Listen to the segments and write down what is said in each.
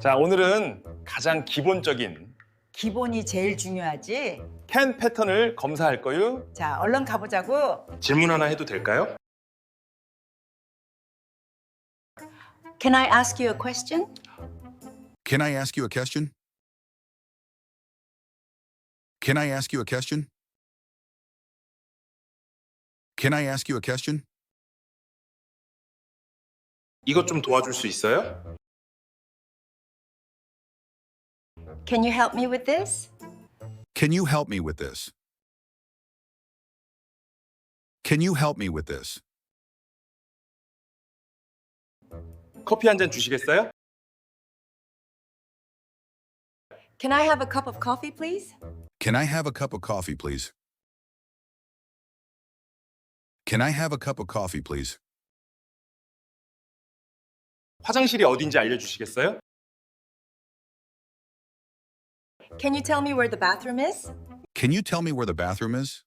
자, 오늘은 가장 기본적인 기본이 제일 중요하지. 캔 패턴을 검사할 거요. 자, 얼른 가보자고. 질문 하나 해도 될까요? Can I ask you a question? Can I ask you a question? Can I ask you a question? Can I ask you a question? 이것 좀 도와줄 수 있어요? Can you help me with this? Can you help me with this? Can you help me with this? 커피 한 잔 주시겠어요? Can I have a cup of coffee, please? Can I have a cup of coffee, please? Can I have a cup of coffee, please? 화장실이 어딘지 알려주시겠어요? Can you tell me where the bathroom is? Can you tell me where the bathroom is?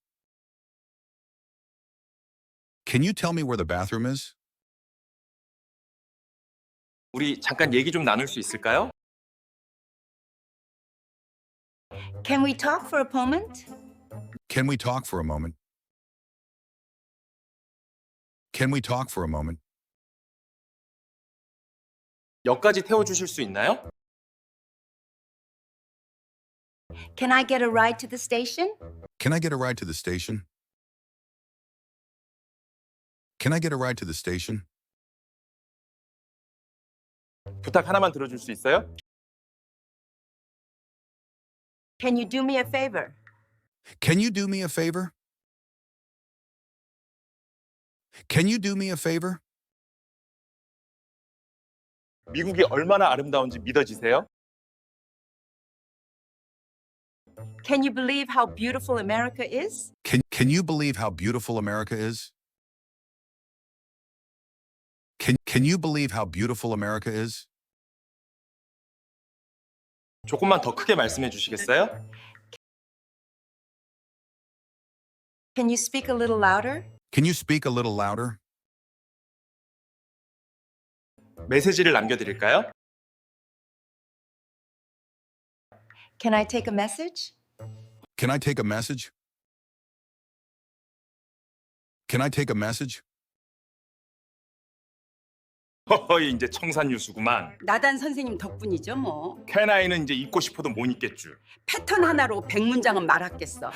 Can you tell me where the bathroom is? 우리 잠깐 얘기 좀 나눌 수 있을까요? Can we talk for a moment? Can we talk for a moment? Can we talk for a moment? 역까지 태워주실 수 있나요? Can I get a ride to the station? Can I get a ride to the station? Can I get a ride to the station? 부탁 하나만 들어줄 수 있어요? Can you do me a favor? Can you do me a favor? Can you do me a favor? 미국이 얼마나 아름다운지 믿어지세요? Can you believe how beautiful America is? Can, can you believe how beautiful America is? Can, can you believe how beautiful America is? 조금만 더 크게 말씀해 주시겠어요? Can you speak a little louder? Can you speak a little louder? 메시지를 남겨드릴까요? Can I take a message? Can I take a message? Can I take a message? 허허이 이제 청산 유수구만. 나단 선생님 덕분이죠 뭐. 캐나이는 이제 잊고 싶어도 못 잊겠죠. 패턴 하나로 백문장은 말았겠어.